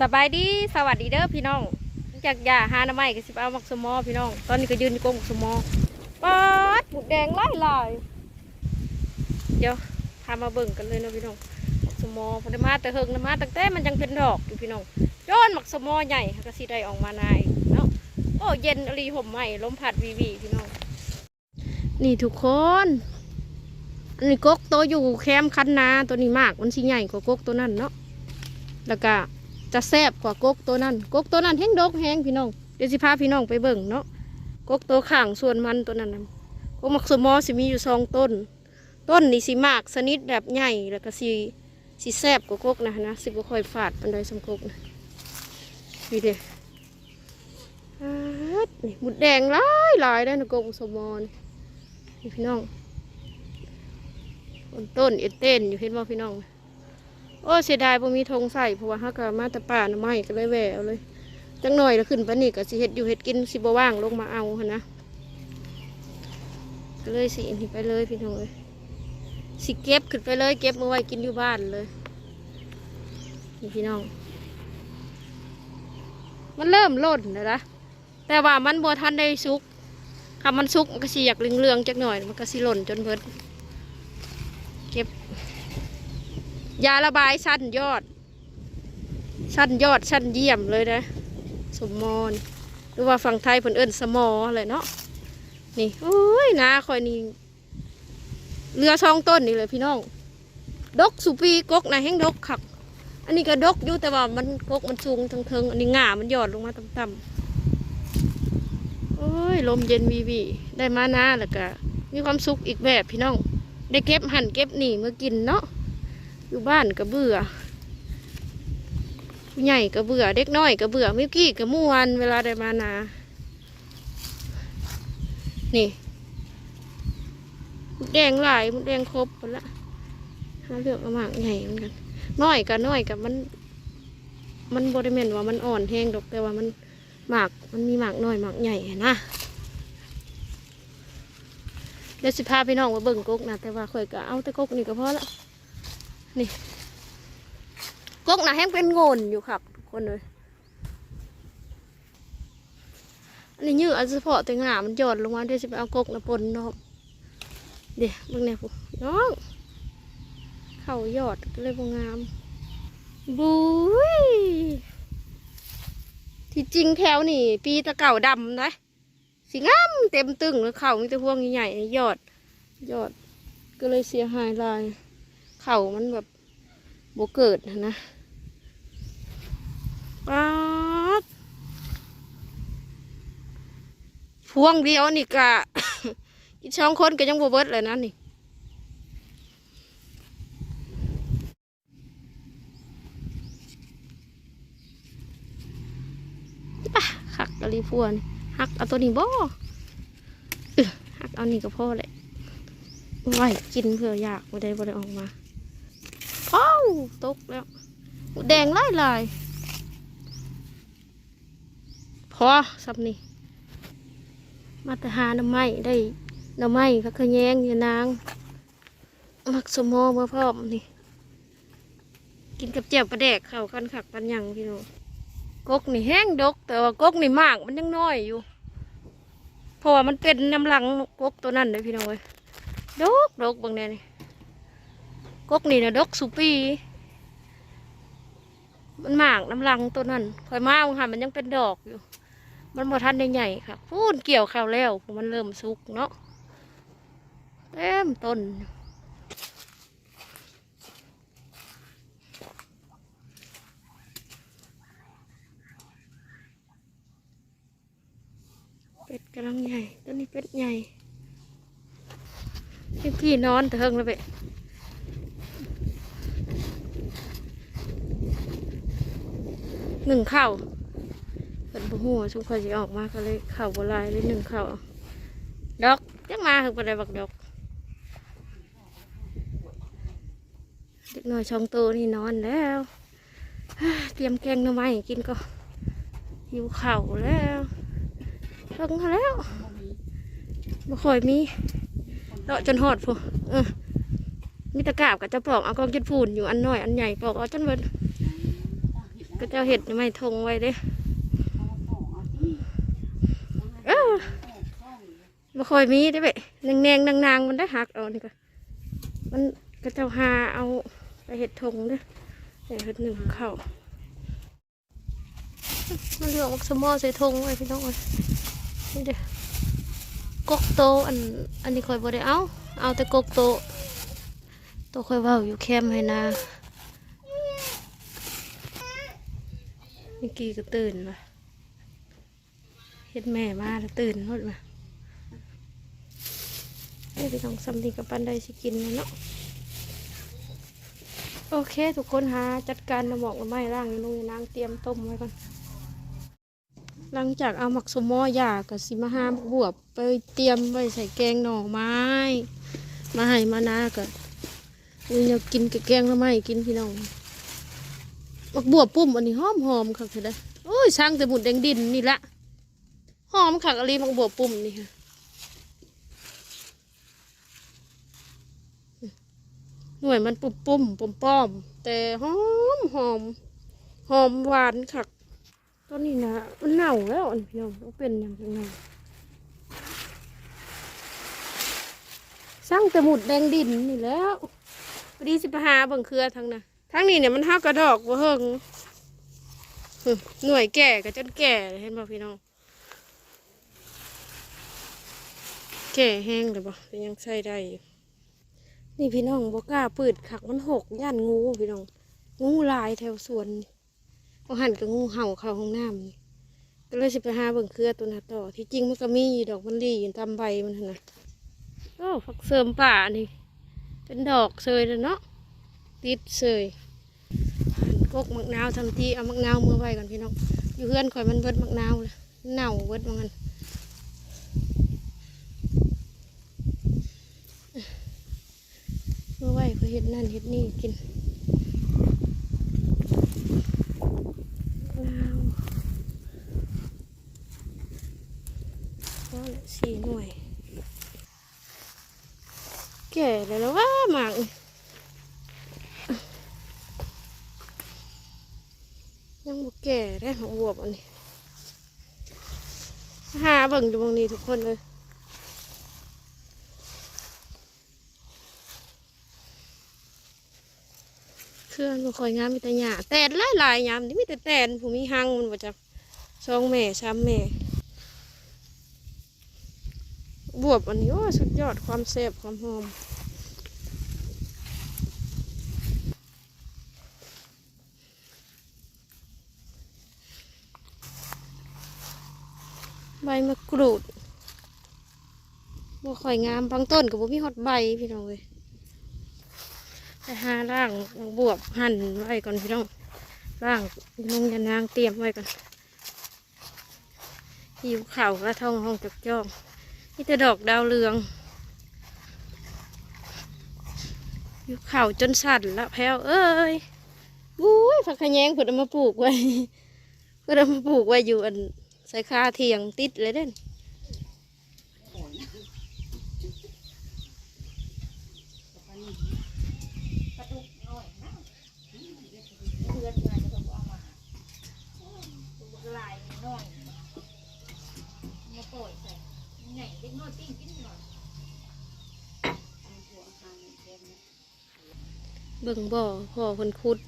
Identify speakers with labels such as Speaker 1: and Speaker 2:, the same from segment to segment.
Speaker 1: สบายดีสวัสดีเด้อพี่น้องจากยาหาหน้ำไม้ก็สิไปเอาหมักสมอพี่น้อง ตอนนี้ก็ยืนอยู่กงหมักสมอป๊าดหมูแดงไล่ลายเดี๋ยวพามาเบิ่งกันเลยเนาะพี่น้องหมักสมอพอได้มาแต่เฮิงนะมาตั้งแต่มันยังเป็นดอกอยู่พี่น้องจนหมักสมอใหญ่ก็สิได้ออกมานายเนาะโอ้เย็นอรีห่มใหม่ลมพัดวีวีพี่น้อง นี่ทุกคนอันนี้กกโตวอยู่แคมคันนาตัวนี้มากมันสิใหญ่กว่ากกตัวนั้นเนาะแล้วก็ จะแซ่บกว่ากกตัวนั้น กกตัวนั้นแห้งดกแห้งพี่น้องเดี๋ยวสิพาพี่น้องไปเบิ่งเนาะกกตัวข้างส่วนมันตัวนั้นนะกกมักสมอสิมีอยู่สองต้น ต้นนี่สิมากสนิทแบบใหญ่แล้วก็สิสิแซ่บกว่ากกนะนะสิบ่ค่อยฝาดปันใดสมกกนะนี่เด้อานี่มุดแดงหลายหลายได้นะกกสมอนี่นี่พี่น้องต้นเอ็ดเต้นอยู่เห็นบ่พี่น้อง โอ้เสียดายบ่มีธงใส่เพราะว่าฮักกมาแต่ป่าน่ะไม่ก็เลยแหวเอาเลยจังหน่อยแล้วขึ้นปนนี้ก็สิเฮ็ดอยู่เฮ็ดกินสิบ่ว่างลงมาเอาหั่นนะก็เลยสิอันนี้ไปเลยพี่น้องเอ้ยสิเก็บขึ้นไปเลย เก็บมาไว้กินอยู่บ้านเลยนี่พี่น้อง มันเริ่มล่นแล้วนะแต่ว่ามันบ่ทันได้สุกถ้ามันสุกมันก็สิอยากเลืองๆจักหน่อย มันก็สิหล่นจนเบิดเก็บ ยาระบายสั้นยอดสั้นยอดสั้นเยี่ยมเลยนะ สมมอนหรือว่าฝั่งไทยเพิ่นเอิ้นสมอเลยเนาะนี่โอ้ยนาคอยนี่เรือช่องต้นนี่เลยพี่น้อง ดกสุปีกกนะแห้งดกขัก อันนี้ก็ดกอยู่แต่ว่ามันกกมันสูงทั้งเทิงอันนี้ง่ามันหยอดลงมาต่ำๆโอ้ยลมเย็นวีวีได้มานาแล้วก็มีความสุขอีกแบบพี่น้อง ได้เก็บหั่นเก็บหนีเมื่อกินเนาะ อยู่บ้านก็เบื่อผู้ใหญ่ก็เบื่อเด็กน้อยก็เบื่อมิวกี้ก็ม่วันเวลาได้มานา นี่แดงหลายแดงครบหมดละหาเลือกเอาหมากใหญ่เหมือนกันน้อยกับน้อยกับมัน มันบริเวณว่ามันอ่อนแห้งดอกแต่ว่ามันหมากมันมีหมากน้อยหมากใหญ่นะเดี๋ยวสิพาพี่น้องมาเบิ่งกกนะแต่ว่าข่อยก็เอาแต่กกนี่ก็พอละ นี่กกนะแห้งเป็นโงนอยู่ครับทุกคนเลยอันนี้ยืดอันเฉพาะแต่งามันหย่อนลงมาเดี๋ยวจะไปเอากกนะปนเนาะเดี๋ยวเบิ่งแนวผู้น้องเข่าหยอดก็เลยบ่งามบุ้ยที่จริงแถวนี่ ปีตะเก่าดำนะสีงามเต็มตึงเลยเข่ามีแต่พวงใหญ่ๆหยอดหยอดก็เลยเสียหายลาย เข่ามันแบบโบเกิดนะนะป๊าดพวงเดียวนี่กะอีกสองคนก็ยังโบเบิดเลยนะนี่ป่ะหักกะลีพวนหักเอาตัวนี้บ่เอหักเอานี่ก็พอแหละไว้กินเพื่ออยากไม่ได้บ่ได้ออกมา ตกแล้วแดงไล่ลายพอสับนี่มาแต่หาหน้ำไม้ได้หน้ำไม้ก็ขะแยงอยู่นาง มักสมอมาพร้อมนี่ กินกับเจียวปลาแดกเข้ากันขักปันยังพี่น้องกกนี่แห้งดก แต่ว่ากกนี่มากมันยังน้อยอยู่เพราะว่ามันเป็นน้ำหลังกกตัวนั้นเลยพี่น้องเว้ยดกดกบางแน่นี่ กกนี่นะดกสุปี มันหมากน้ำลังตัวนั้นคอยมาค่ะมันยังเป็นดอกอยู่ มันบ่ทันใหญ่ค่ะพูนเกี่ยวข้าวแล้วมันเริ่มสุกเนาะเต็มต้นเป็ดกำลังใหญ่ตัวนี้เป็ดใหญ่พี่พี่นอนเถิงแล้วเว้ หนึ่งเข่าเป็นผู้หัวชุกคนจะออกมาก็เลยเข่าโบราณเลยหนึ่งเข่าดอกจังมาคือประเดี๋ยวบักดอกเด็กน้อยช่องโตนี่นอนแล้ว เตรียมแกงหน่อไม้กินก็หิวเข่าแล้วลงมาแล้วบ่ค่อยมีเลาะจนหอดพูเออมีตะกาบกับจะปอกเอากองจิตฟูนอยู่อันน้อยอันใหญ่ปอกเอาจนเบิด ก็จะเห็ดไม่ทงไว้เด้เออบ่ค่อยมีได้เว้ยแนงๆนางๆมันได้หักเอานี่ก็มันก็จะหาเอาไปเห็ดทงเด้อไปเห็ดหนึ่งเข้ามันเหลืองมักสมอใส่ทงไว้พี่น้องเอ้ยนี่เด้อกกโตอันอันนี้ค่อยบ่ได้เอาเอาแต่กกโตโตค่อยเว้าอยู่แคมป์ให้นา มื่อกี้ก็ตื่นมาเฮ็ดแม่มาแล้วตื่นหมดมาเอ้ยไปต้องซ้ำดีกับปันได้สิกินเนาะโอเค ทุกคนหาจัดการน้ำหมอกกับไม้ร่างนุ่งนางเตรียมต้มไว้ก่อน หลังจากเอาหมักสมอยากับสิมาหามบวบไปเตรียมไว้ใส่แกงหน่อไม้ มาให้มานากับเดี๋ยกินกับแกงหน่อไม้กินพี่น้อง บักบวบปุ่มอันนี้หอมหอมคักเถอะเด้อโอ้ยช่างแต่หมุดแดงดินนี่ละหอมคักอะไรบักบวบปุ่มนี่ค่ะหน่วยมันปุ่มปุ่มปุ่มป้อมแต่หอมหอมหอมหวานคักตอนนี้นะมันเน่าแล้วอันพี่น้องต้องเป็นอย่างไรสร้างแต่หมุดแดงดินนี่แล้วพอดีสิไปหาเบิ่งเครือทางน่ะ ทั้งนี้เนี่ยมันห้ากระดอกบ่เฮิงหน่วยแก่ก็จนแก่เห็นบ่พี่น้อง แก่แห้งเลยบ่แต่ยังใช้ได้นี่พี่น้องบ่กล้าปิดขักมันหกย่านงูพี่น้อง งูลายแถวสวนนี่พอหันกับงูเห่าเข้าห้องน้ำนี่ก็เลยสิไปหาเบิ่งเครือตัวน่ะต่อ ที่จริงมันก็มีอยู่ดอกมันดีอยู่ตามใบมันนะโอ้ฝักเสริมป่านี่ เป็นดอกเซยแล้วเนาะติดเสย กกมักนาวทำทีเอามักนาวมือไว้ก่อนพี่น้องอยู่เพื่อนข่อยมันเบิดมักนาวเลยเน่าเบิดว่างั้นมือไว้เพื่อเห็ดนั่นเห็ดนี่กินนาวก็ละสี่หน่วยแก่แล้วแล้วว่าหมากนี่ ยังบ่ แก่ได้ของบวบอันนี้หาเบิ่งดูบางนี้ทุกคนเลยเครื่องบ่ค่อยงามมีแต่หญ้าแตนหลายๆยามนี่มีแต่แตนผู้มีหังมันบ่จักสองแม่สามแม่บวบอันนี้โอ้สุดยอดความแซ่บความหอม ใบมะกรูดบ่ค่อยงามบางต้นก็บ่มีฮอดใบพี่น้องเลยไปหาร่างบวบหั่นไว้ก่อนพี่น้องร่างลงยานางเตรียมไว้ก่อนหิวข่าวกระท่องห้องจักจ้องนี่แต่ดอกดาวเรืองหิวข่าจนสั่นละแพ้วเอ้ยบุ้ยผักขยงเพิ่นเอามาปลูกไว้เพิ่นเอามาปลูกไว้อยู่อัน ส่คาเทียงติดเลยเด่นเบิ่งบ่อพ่อคนคุด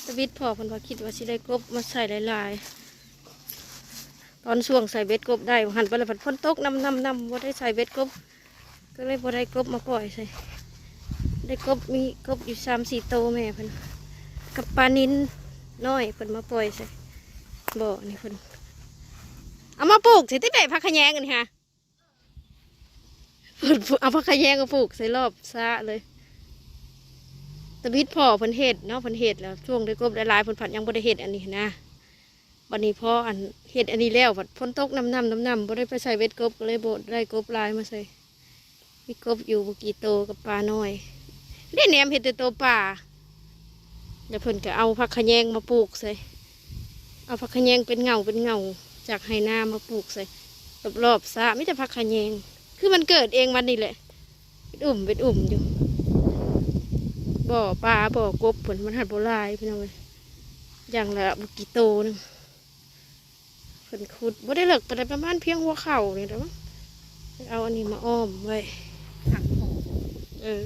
Speaker 1: ส วิตพอเพันว่าคิดว่าสิได้กบมาใส่หลายๆ ตอนช่วงใส่เบ็ดกบได้หันไปแล้วผัดฝนตกนำนำนำว่าได้ใส่เบ็ดกบ ก็เลยบ่ได้กบมาปล่อยใส่ ได้กบมีกบอยู่สามสี่โตแม่เพิ่นกับปลานินน้อยเพิ่นมาปล่อยใส่บ่อนี่เพิ่นเอามาปลูกสิที่ไหนพักขะแยงกันค่ะเอาพักขะแยงมาปลูกใส่รอบซะเลย ตะบิดพ่อเพิ่นเฮ็ดเนาะเพิ่นเฮ็ดแล้วช่วงได้กบได้ลายเพิ่นผัดยังบ่ได้เฮ็ดอันนี้นะบัดนี้พออันเฮ็ดอันนี้แล้วผัดฝนตกน้ำน้ำน้ำน้ำบ่ได้ไปใส่เบ็ดกบก็เลยบ่ได้กบลายมาใส่มีกบอยู่บ่กี่โตวกับปลาน้อยเล่นแหนมเฮ็ดแต่โตปลาเดี๋ยวเพิ่นก็เอาผักขะแยงมาปลูกใส่เอาผักขะแยงเป็นเงาเป็นเงาจากไหนามาปลูกใส่รอบๆซะมีแต่ผักขะแยงคือมันเกิดเองวันนี้แหละเป็นอุ่มเป็นอุ่มอยู่ บบ่อปลาบ่อกบผลมันหัดโบราณพี่น้องเลยอย่างละบุกิโตหนึงเพิ่นขุดบ่ได้เลิกไปได้ประมาณเพียงหัวเข่านี่แหล้วเอาอันนี้มาอ้อมไว้
Speaker 2: ถังของ
Speaker 1: เออ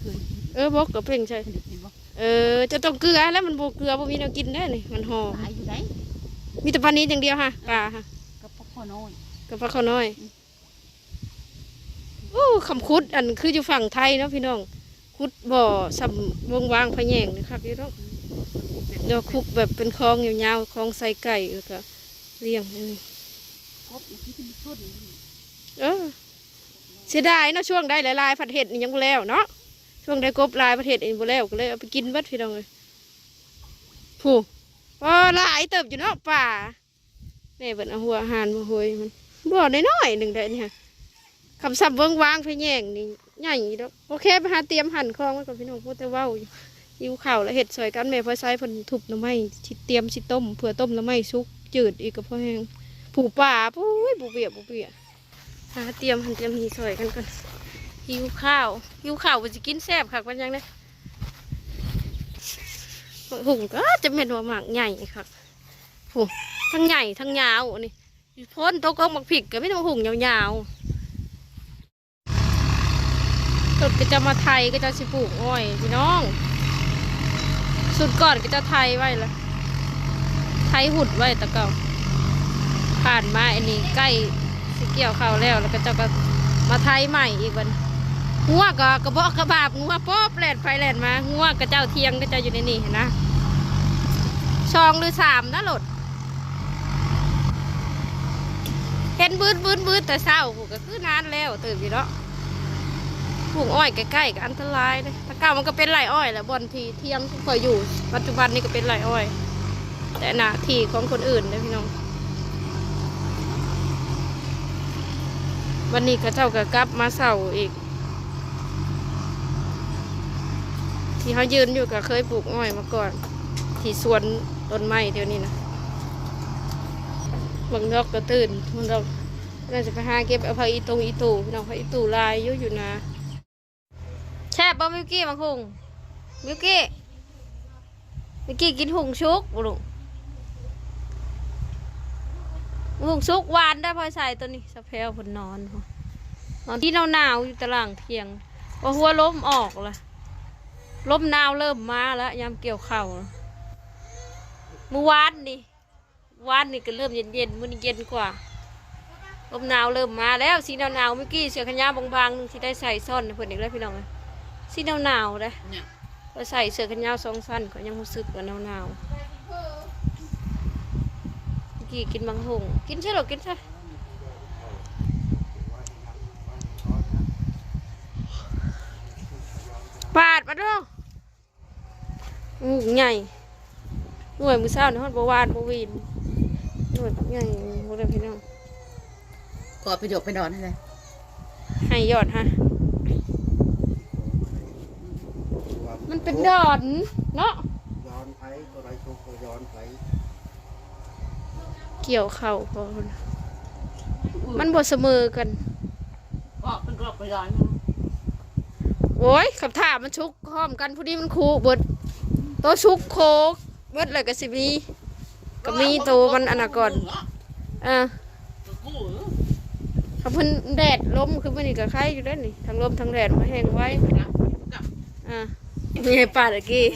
Speaker 2: เคย
Speaker 1: เออบอกกับเพ่งใช่
Speaker 2: เคยได้กินบ่
Speaker 1: เออ จะต้องเกลือแล้วมันโบเกลือบ่มีแนวกินได้นี่มันหอม
Speaker 2: หลายอยู่ได้
Speaker 1: มีแต่ปลานี้อย่างเดียวค่ะปลาค่ะ
Speaker 2: กับพวกพ่อน้อย
Speaker 1: กับปลาข้าวน้อยโอ้คำคุดอันคืออยู่ฝั่งไทยเนาะพี่น้อง คุดบ่อสำวงวางพะแยงนะครับพี่น้องเดี๋ยวคุกแบบเป็นคลองยาวๆคลองใส่ไก่แล้วก็เลี้ยงนี่
Speaker 2: เอ
Speaker 1: อเสียดายเนาะช่วงได้หลายๆผัดเห็ดนี่ยังบ่แล้วเนาะช่วงได้กบลายผัดเห็ดนี่บ่แล้วก็เลยเอาไปกินเบัดพี่น้องเลยผู้พอหลายเติบอยู่เนาะป่าแม่เบิ่นเอาหัวอาหารมาโหยมันบ่อน้อยๆหนึ่งได้เนี่ยคำศัพท์เบิ่งวางพะแยงนี่ ใหญ่ดอกโอเคไปหาเตรียมหั่นคลองไว้ก่อนพี่น้องพูดแต่เว้าอยู่หิวข้าวแล้วเห็ดซอยกันแม่พอใช้เพิ่นทุบน้ำไม้สิเตรียมสิต้มเผื่อต้มน้ำไม้สุกจืดอีกก็พอแห้งผูป่าปุ้ยบุเบียบุเบียหาเตรียมหั่นเตรียมหีสวยกันก่อนหิวข้าวหิวข้าวว่าจะกินแซ่บค่ะวันยังเนี่ยหุ่งก็จะเป็นหัวหมากใหญ่ค่ะหุ่งทั้งใหญ่ทั้งยาวนี่พ้นโต๊ะกองหมักผิกก็ไม่ต้องหุ่งยาวๆ สุดก็จะมาไทยก็จะสิปลูกอ้อยพี่น้อง สุดก่อนก็จะไทยไว้ละไทยหุดไว้ตะเก่าผ่านมาอันนี้ใกล้สิเกี่ยวเข้าแล้วแล้วก็จะก็มาไทยใหม่อีกวันงัวก็กระบอกกระบาบงัวป๊อบแลนไปแลนมางัวกระเจ้าเทียงก็จะอยู่ในนี่เห็นนะสองหรือสามนะหลดเห็นบืดบืดบืดแต่เศร้าผูกก็คือนานแล้วตื่นอยู่เนาะ ปลูกอ้อยใกล้ๆก็อันตรายเลยถ้าเก่ามันก็เป็นไรอ้อยแหละบอนทีเทียงคอยอยู่ ปัจจุบันนี่ก็เป็นไรอ้อย แต่หน้าที่ของคนอื่นเลยพี่น้อง วันนี้ก็เจ้าก็กลับมาเสาอีก ที่เขายืนอยู่ก็เคยปลูกอ้อยมาก่อน ที่สวนต้นไม้เดี๋ยวนี้นะบางดอกก็ตื่นบางดอกน่าจะไปหาเก็บเอาผักอีตรงอีตู่น้องผักอีตู่ลายอยู่อยู่นะ แช่บบ่มิวกี้มาคุงมิวกี้มิวกี้กินหุงชุกบุลุงหุงชุกหวานได้พอใส่ตัวนี้สะเพลผลนอนนอนที่หนาวๆอยู่ตารางเพียงพอหัวล้มออกละล้มหนาวเริ่มมาแล้วยามเกี่ยวเข่าเมื่อวานนี่วานนี่ก็เริ่มเย็นๆมื้อนี้เย็นกว่าลมหนาวเริ่มมาแล้วสีหนาวๆเมื่อกี้เสื้อแขนยาบางๆที่ได้ใส่ซ่อนเพิ่นอีกแล้วพี่น้องเอ้ย สีหนาวๆเลย
Speaker 2: เนี่ย
Speaker 1: พอใส่เสื้อแขนยาวสองสั้นก็ยังรู้สึกว่าหนาวๆเมื่อกี้กินบางหงกินใช่หรอกินใช่ปาดมาดูอือใหญ่หน่วยมือเศร้าในห้องบวานบวีนหน่วยใหญ่โมเดลพี่น้อง
Speaker 2: ก็ไปโดดไปนอนให้เลย
Speaker 1: ให้ยอดฮะ มันเป็นดอนเนาะ
Speaker 3: ย้อนไผก็ไรโชคก็ย้อนไผ
Speaker 1: เกี่ยวเข่าพอคนมันบดเสมอกัน
Speaker 2: ก็เป็นกรอบไปนอน
Speaker 1: โอ้ยขับถ่ามันชุกพร้อมกันพอดีมันคูเบิดโตวชุกโคกเบิดเลยก็สิมีก็มีตัวมันอนนาก่อนอ่าขับเพิ่นแดดลมคือมันนี่ก็ไข่อยู่แล้วนี่ทั้งลมทั้งแดดมาแห้งไว้อ่า มีไอ้ป่าตะกี้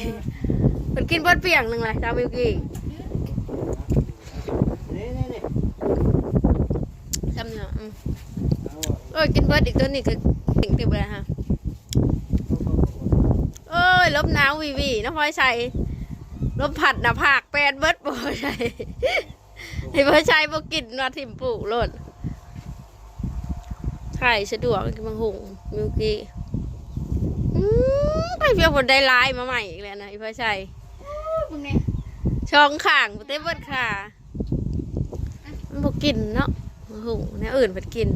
Speaker 1: มันกินเบิดเปียงหนึ่งเลยดาวมิวกี้
Speaker 3: นี่นี่นี่
Speaker 1: จำเนาะอืม
Speaker 3: เอาอะ
Speaker 1: โอ้ยกินเบิดอีกตัวนี้ก็เก่งติบเลยฮะโอ้ยลมหนาววีวีน้ำพลอยใส่ลมผัดหน้าผากแปดเบิดบ่ใช่ไอ้พ่อชายบ่กินมาทิมปลูกโลดไข่สะดวกกินบางหุงมิวกี้อืม ไปเพียงคนได้ลายมาใหม่อีกแล้วนะไอ้พ่อชาย
Speaker 2: มึงเนี่ย
Speaker 1: ช่องข่างบ่เต้เบิดค่ะมันบ่กินเนาะบางหุงแนวอื่นเพิ่นกิน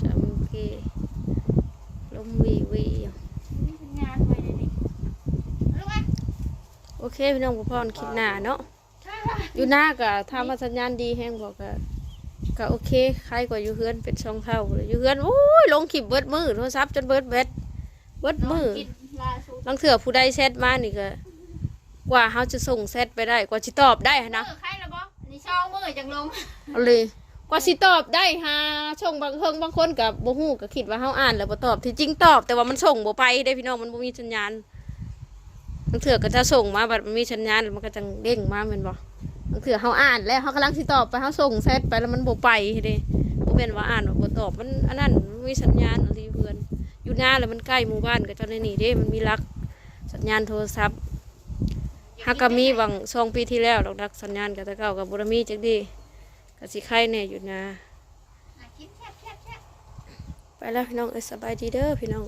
Speaker 1: สามโอเคลมวีวีอยู่
Speaker 2: งานไปเลยนี่
Speaker 1: โอเคพี่น้องผู้พรคลิปหน้าเนาะอยู่หน้าก็ทำมาสัญญาณดีแห้งบอกก็ ก็โอเคใครกว่าอยู่เฮือนเป็นช่องเท่าเลยอยู่เฮือนโอ้ยลงคลิปเบิดมือโทรศัพท์จนเบิดเบ็ดเบิดมือ
Speaker 2: กินล่าสุด
Speaker 1: ลังเถื่อผู้ใดแชทมานี่ก็กว่าเขาจะส่งแชทไปได้กว่าสิตอบได้หั้นนะ
Speaker 2: เออใครละบ่นี่ช่องมือจังลง
Speaker 1: เอาเลยกว่าสิตอบได้ฮะช่องบางเฮิงบางคนกับบ่ฮู้ก็คิดว่าเฮาอ่านแล้วบ่ตอบที่จริงตอบ แต่ว่ามันส่งบ่ไปได้พี่น้องมันบ่มีสัญญาณบางเถื่อก็จะส่งมาบัดมันมีสัญญาณแล้วมันก็จังเด้งมาแม่นบ่ บางเถื่อเฮาอ่านแล้วเฮากำลังสิตอบไปเฮาส่งแชทไปแล้วมันโบไปเด้บ่แม่นว่าอ่านว่าบ่ตอบมันอันนั้นมีสัญญาณอะไรเพื่อนอยู่หน้าแล้วมันใกล้หมู่บ้านก็เจ้าในนี่เด้มันมีรักสัญญาณโทรศัพท์ฮักก็มีบางสองปีที่แล้วดอกดักสัญญาณก็แต่เก่าก็บ่ได้มีจักดีก็สิไข่แน่อยู่นะ
Speaker 2: อะกิน
Speaker 1: ไปแล้วพี่น้องเอสบายดีเด้อพี่น้อง